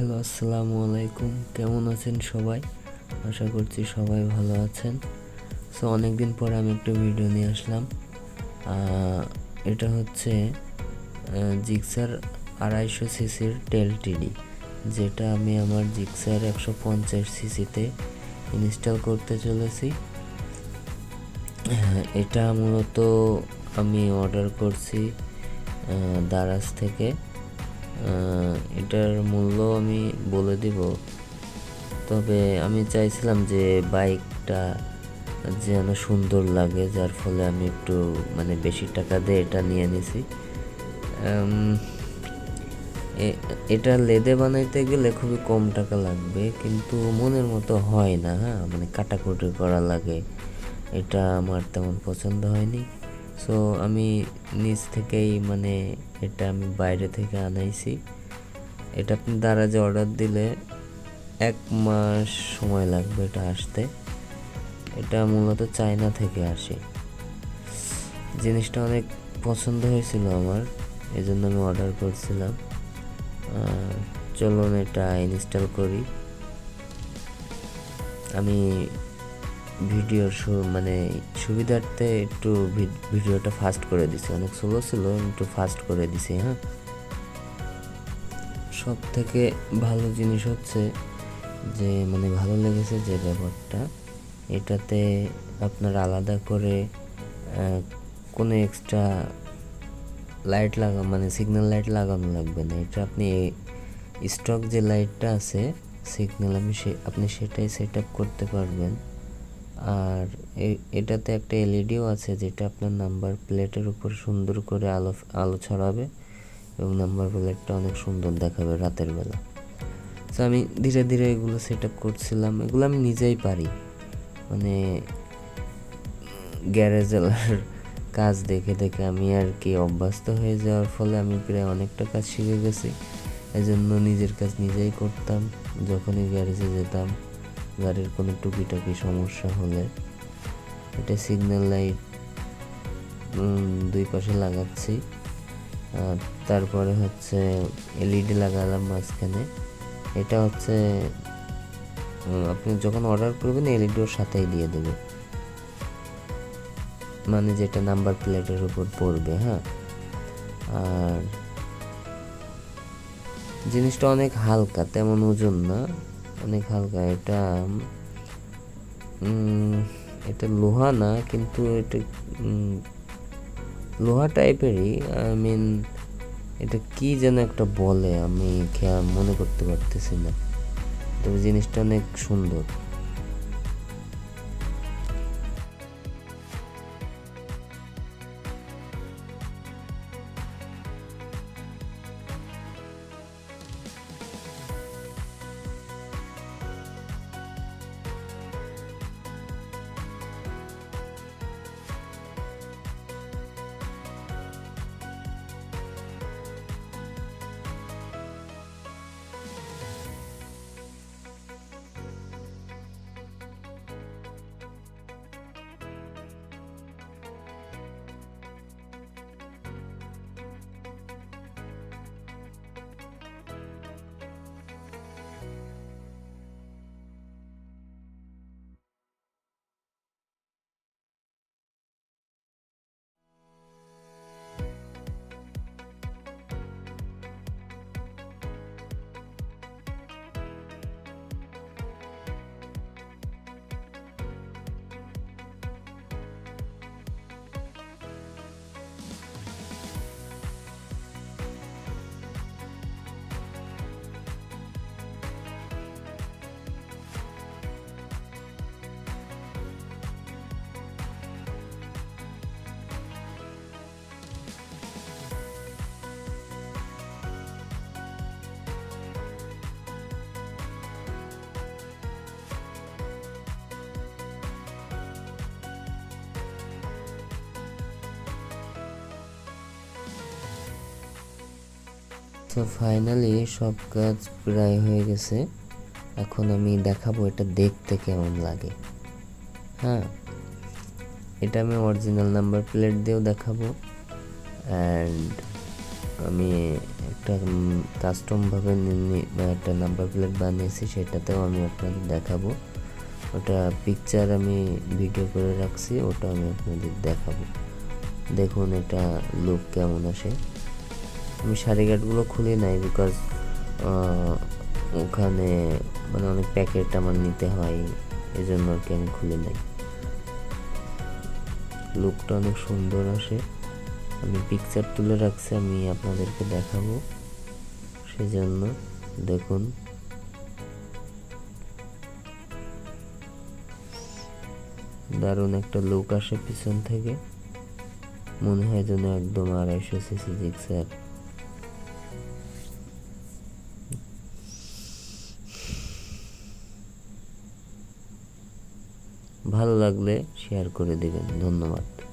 Hello আসসালামু আলাইকুম। কেমন আছেন সবাই? আশা করছি সবাই ভালো আছেন। সো অনেক দিন পরে আমি একটা ভিডিও নিয়ে আসলাম। এটা হচ্ছে জিক্সার আড়াইশো সিসির টেল টিডি যেটা আমি আমার জিক্সার একশো পঞ্চাশ সিসিতে ইনস্টল করতে চলেছি। হ্যাঁ, এটা মূলত আমি অর্ডার করছি দারাজ থেকে। এটার মূল্য আমি বলে দিব। তবে আমি চাইছিলাম যে বাইকটা যেন সুন্দর লাগে, যার ফলে আমি একটু মানে বেশি টাকা দিয়ে এটা নিয়ে নিছি। এটা লেদে বানাইতে গেলে খুবই কম টাকা লাগবে, কিন্তু মনের মতো হয় না হ্যাঁ? মানে কাটাকুটি করা লাগে। এটা আমার তেমন পছন্দ হয়নি। সো আমি নিজ থেকেই মানে এটা আমি বাইরে থেকে আনাইছি। এটা আপনি যে অর্ডার দিলে এক মাস সময় লাগবে এটা আসতে। এটা মূলত চায়না থেকে আসে। জিনিসটা অনেক পছন্দ হয়েছিল আমার এই জন্য আমি অর্ডার করছিলাম। চলুন এটা ইনস্টল করি। আমি ভিডিওর মানে সুবিধার্থে একটু ভিডিওটা ফাস্ট করে দিছি। অনেক স্লো ছিল, একটু ফাস্ট করে দিছি হ্যাঁ? সব থেকে ভালো জিনিস হচ্ছে যে মানে ভালো লেগেছে যে ব্যাপারটা, এটাতে আপনার আলাদা করে কোনো এক্সট্রা লাইট লাগা মানে সিগন্যাল লাইট লাগানো লাগবে না। এটা আপনি স্টক যে লাইটটা আছে সিগন্যাল আমি সে, আপনি সেটাই সেট আপ করতে পারবেন। আর এটাতে একটা এলইডিও আছে যেটা আপনার নাম্বার প্লেটের উপর সুন্দর করে আলো আলো ছড়াবে এবং নাম্বার প্লেটটা অনেক সুন্দর দেখাবে রাতের বেলা। তো আমি ধীরে ধীরে এগুলো সেট আপ করছিলাম। এগুলো আমি নিজেই পারি। মানে গ্যারেজেলার কাজ দেখে দেখে আমি আর কি অভ্যস্ত হয়ে যাওয়ার ফলে আমি প্রায় অনেকটা কাজ শিখে গেছি। এই জন্য নিজের কাজ নিজেই করতাম। যখনই গ্যারেজে যেতাম গাড়ির কোনো টুকিটাকি সমস্যা হলে এটা সিগন্যাল লাইট দুই পাশে লাগাচ্ছি। আর তারপরে হচ্ছে এলইডি লাগালাম মাঝখানে। এটা হচ্ছে আপনি যখন অর্ডার করবেন এলইডি ওর সাথেই দিয়ে দেবে। মানে যেটা নাম্বার প্লেটের উপর পড়বে হ্যাঁ? আর জিনিসটা অনেক হালকা, তেমন ওজন না। অনেক হালকা, এটা এটা লোহা না, কিন্তু এটা লোহা টাইপেরই, আই মিন, এটা কি যেন একটা বলে, আমি খেয়াল মনে করতে পারতেছি না। তবে জিনিসটা অনেক সুন্দর। তো ফাইনালি সব কাজ প্রায় হয়ে গেছে। এখন আমি দেখাবো এটা দেখতে কেমন লাগে। হ্যাঁ এটা আমি অরিজিনাল নাম্বার প্লেট দিয়েও দেখাবো। অ্যান্ড আমি একটা কাস্টমভাবে একটা নাম্বার প্লেট বানিয়েছি, সেটাতেও আমি আপনাদের দেখাবো। ওটা পিকচার আমি ভিডিও করে রাখছি, ওটা আমি আপনাদের দেখাবো। দেখুন এটা লুক কেমন আসে। আমি শাড়ি গার্ডগুলো খুলি নাই বিকজ ওখানে মানে অনেক প্যাকেট আমার নিতে হয় এই জন্য আর কি আমি খুলি নাই। লুকটা অনেক সুন্দর আসে। আমি পিকচার তুলে রাখছি, আমি আপনাদেরকে দেখাবো। সেজন্য দেখুন। দারুণ একটা লুক আসে পিছন থেকে। মনে হয় যেন একদম আড়াইশো সিসি জিক্সার ভালো লাগলে শেয়ার করে দেবেন। ধন্যবাদ।